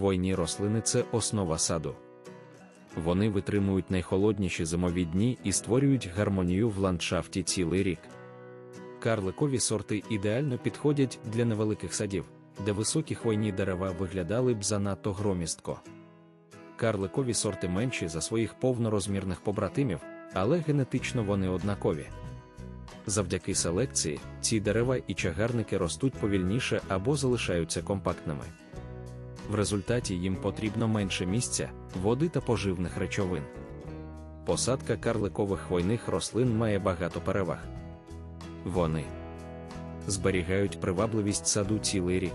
Хвойні рослини це основа саду. Вони витримують найхолодніші зимові дні і створюють гармонію в ландшафті цілий рік. Карликові сорти ідеально підходять для невеликих садів, де високі хвойні дерева виглядали б занадто громістко. Карликові сорти менші за своїх повнорозмірних побратимів, але генетично вони однакові. Завдяки селекції ці дерева і чагарники ростуть повільніше або залишаються компактними. В результаті їм потрібно менше місця, води та поживних речовин. Посадка карликових хвойних рослин має багато переваг. Вони зберігають привабливість саду цілий рік,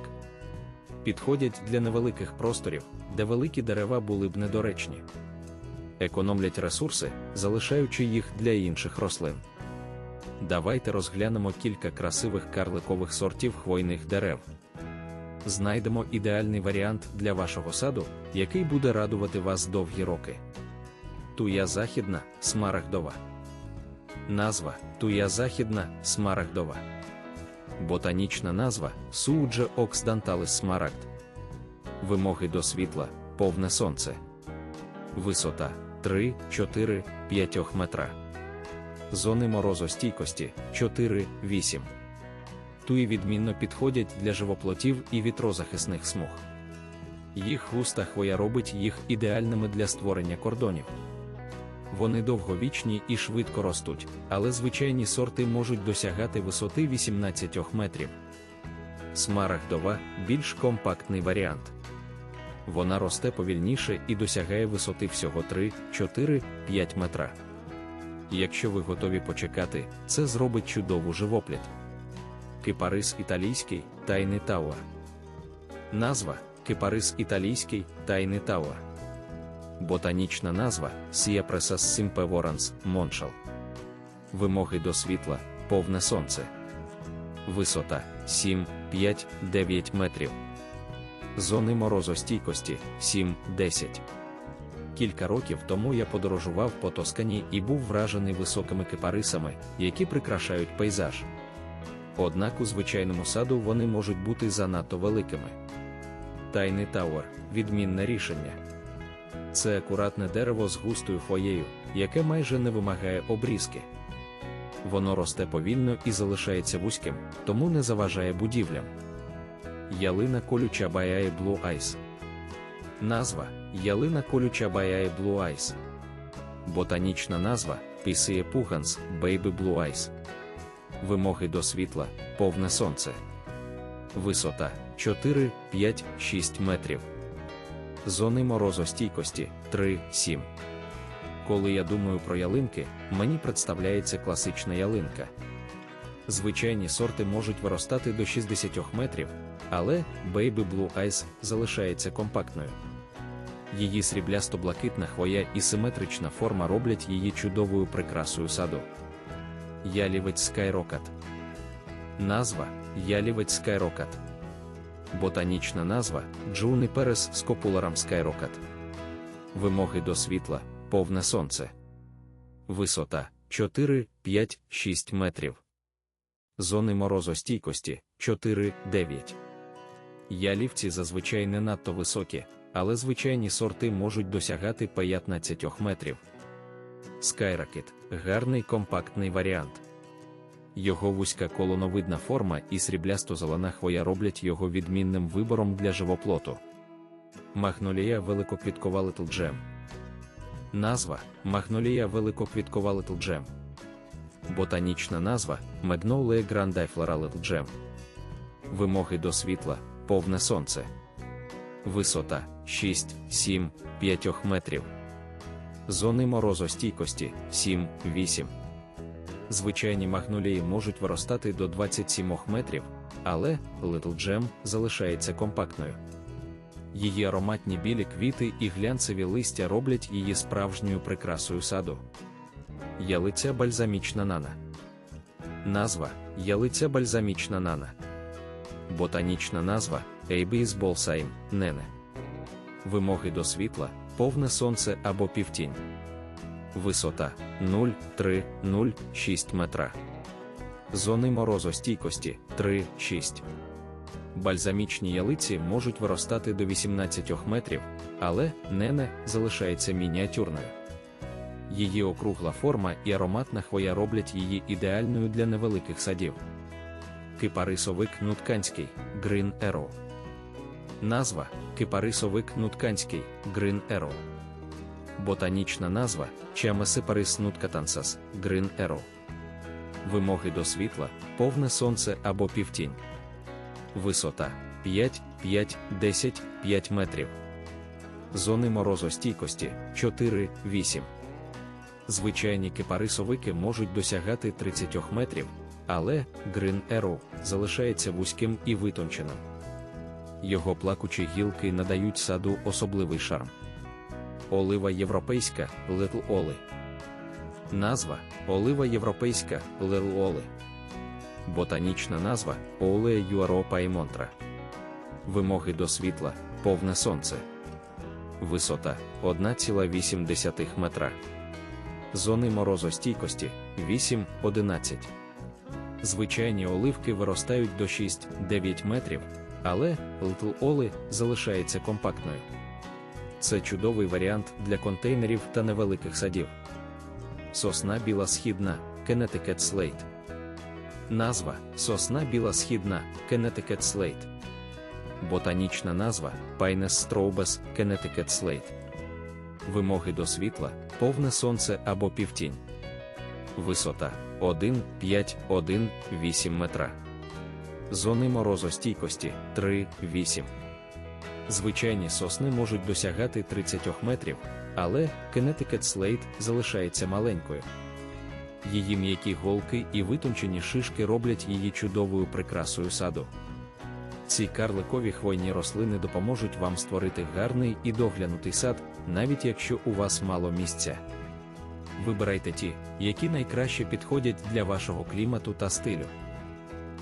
підходять для невеликих просторів, де великі дерева були б недоречні, економлять ресурси, залишаючи їх для інших рослин. Давайте розглянемо кілька красивих карликових сортів хвойних дерев. Знайдемо ідеальний варіант для вашого саду, який буде радувати вас довгі роки. Туя західна, смарагдова. Назва Туя західна, смарагдова. Ботанічна назва Суудже оксданталис смарагд. Вимоги до світла, повне сонце. Висота 3, 4, 5 метра. Зони морозостійкості 4, 8. Туї відмінно підходять для живоплотів і вітрозахисних смуг. Їх густа хвоя робить їх ідеальними для створення кордонів. Вони довговічні і швидко ростуть, але звичайні сорти можуть досягати висоти 18 метрів. Смарагдова більш компактний варіант. Вона росте повільніше і досягає висоти всього 3, 4, 5 метра. Якщо ви готові почекати, це зробить чудову живопліт. Кипарис італійський тайний тауер. Назва Кипарис італійський тайний тауер. Ботанічна назва Сіапресас симпеворанс Моншал. Вимоги до світла, повне сонце. Висота 7, 5, 9 метрів. Зони морозостійкості 7, 10. Кілька років тому я подорожував по Тоскані і був вражений високими кипарисами, які прикрашають пейзаж. Однак у звичайному саду вони можуть бути занадто великими. Тайний Тауер відмінне рішення. Це акуратне дерево з густою хвоєю, яке майже не вимагає обрізки. Воно росте повільно і залишається вузьким, тому не заважає будівлям. Ялина колюча Баяє Blue Eyes. Назва Ялина колюча Баяє Blue Eyes. Ботанічна назва Пісіє Пуганс Baby Blue Eyes. Вимоги до світла, повне сонце. Висота 4, 5, 6 метрів. Зони морозостійкості 3, 7. Коли я думаю про ялинки, мені представляється класична ялинка. Звичайні сорти можуть виростати до 60 метрів, але Baby Blue Eyes залишається компактною. Її сріблясто-блакитна хвоя і симетрична форма роблять її чудовою прикрасою саду. Ялівець Skyrocket. Назва Ялівець Skyrocket. Ботанічна назва Juniperus scopularum Skyrocket. Вимоги до світла, повне сонце. Висота 4, 5, 6 метрів. Зони морозостійкості 4, 9. Ялівці зазвичай не надто високі, але звичайні сорти можуть досягати 15 метрів. Skyrocket – гарний компактний варіант. Його вузька колоновидна форма і сріблясто-зелена хвоя роблять його відмінним вибором для живоплоту. Магнолія великоквіткова Little Gem. Назва Магнолія великоквіткова Little Gem. Ботанічна назва Magnolia grandiflora Little Gem. Вимоги до світла, повне сонце. Висота 6, 7, 5 метрів. Зони морозостійкості 7, 8. Звичайні магнолії можуть виростати до 27 метрів, але Little Gem залишається компактною. Її ароматні білі квіти і глянцеві листя роблять її справжньою прикрасою саду. Ялиця бальзамічна нана. Назва Ялиця бальзамічна нана. Ботанічна назва Abies Bolsaim, Нене. Вимоги до світла, повне сонце або півтінь. Висота 0,3-0,6 метра. Зони морозостійкості 3-6. Бальзамічні ялиці можуть виростати до 18 метрів, але нене залишається мініатюрною. Її округла форма і ароматна хвоя роблять її ідеальною для невеликих садів. Кипарисовик нутканський Green Arrow. Назва Кипарисовик нутканський Green Arrow. Ботанічна назва Чамесипарис нуткатансас Green Arrow. Вимоги до світла, повне сонце або півтінь. Висота 5, 5, 10, 5 метрів. Зони морозостійкості 4, 8. Звичайні кипарисовики можуть досягати 30 метрів, але Green Arrow залишається вузьким і витонченим. Його плакучі гілки надають саду особливий шарм. Олива європейська Little Oli. Назва Олива європейська Little Oli. Ботанічна назва Олея Юаропа і Монтра. Вимоги до світла повне сонце. Висота 1,8 метра. Зони морозостійкості 8-11. Звичайні оливки виростають до 6-9 метрів, але Little Oli залишається компактною. Це чудовий варіант для контейнерів та невеликих садів. Сосна біла східна Connecticut Slate. Назва Сосна біла східна Connecticut Slate. Ботанічна назва Pinus strobus Connecticut Slate. Вимоги до світла повне сонце або півтінь. Висота 1, 5, 1, 8 метра. Зони морозостійкості 3, 8. Звичайні сосни можуть досягати 30 метрів, але Connecticut Slate залишається маленькою. Її м'які голки і витончені шишки роблять її чудовою прикрасою саду. Ці карликові хвойні рослини допоможуть вам створити гарний і доглянутий сад, навіть якщо у вас мало місця. Вибирайте ті, які найкраще підходять для вашого клімату та стилю.